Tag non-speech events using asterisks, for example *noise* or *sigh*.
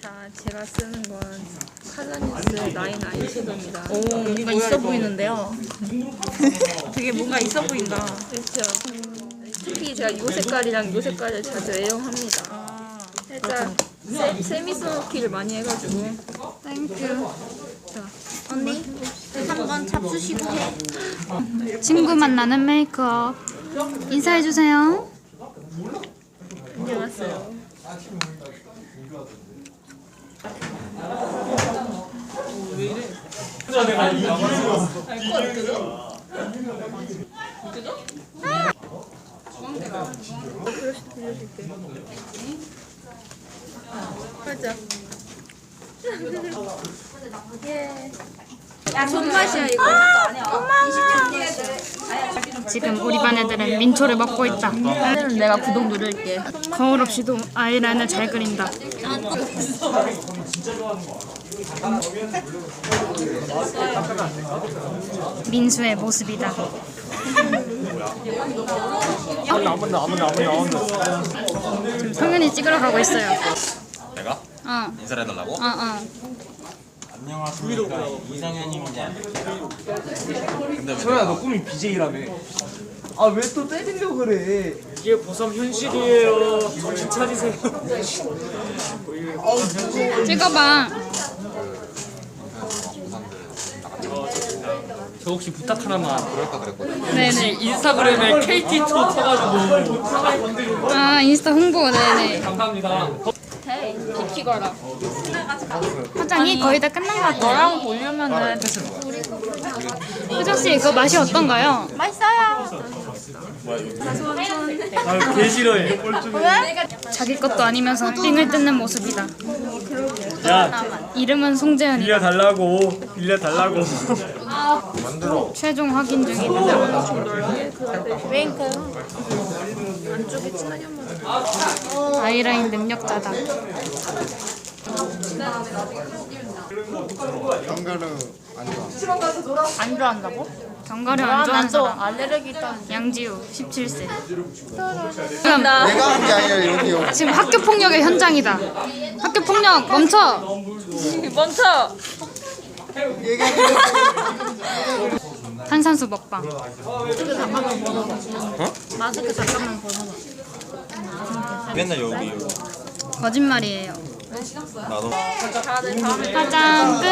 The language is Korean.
자, 제가 쓰는 건 칼라니스 나인 아이섀도우입니다. 오, 뭔가 있어 보이는데요. *laughs* 되게 뭔가 있어 보인다. 그렇죠. 특히 제가 이 색깔이랑 이 색깔을 자주 애용합니다. 아, 살짝 세, 세미스모키를 많이 해가지고 땡큐. 언니, 한번 잡수시고 해. *laughs* 친구 만나는 메이크업. 인사해주세요. 안녕하세요. 브러쉬 빌려줄게. 살짝. 예. 손맛이야 이거. 지금 우리 반 애들은 민초를 먹고 있다. 오늘은 내가 구독 누를게. 거울 없이도 아이라인을 잘 그린다. 민수의 모습이다. 성현이 찍으러 가고 있어요. 내가 어, 인사를 해달라고? 어, 어. 안녕하십니까 이상현입니다. 소연아 너 꿈이 BJ라며 아 왜 또 때리려고 그래 이게 보쌈 현실이에요. 정신 차리세요. 찍어봐. 저 혹시 부탁 하나만. 그럴까 그랬거든. 네네. 인스타그램에 KT2 쳐가지고 아, 인스타 홍보, 네네. 감사합니다. 비키거라. 화장이 거의 다 끝난 것 같아요. 너랑 보려면은 효정씨, 그거 맛이 어떤가요? 아, 개 싫어해. 자기 것도 아니면서 삥을 뜯는 모습이다. 야, 이름은 송재현이다. 빌려 달라고. 빌려 달라고. 최종 확인 중이다. 아이라인 능력자다. 안 좋아한다고? 견과류 안 좋아하는 사람. 알레르기 있다는 양지우 17세. 지금, 내가 한 게 아니라 여기요. 지금 학교 폭력의 현장이다. 학교 폭력 멈춰. 멈춰. 탄산수 먹방. 마스크 잠깐만 벗어봐. 맨날 여기 여기. 거짓말이에요. 나도 화장 끝.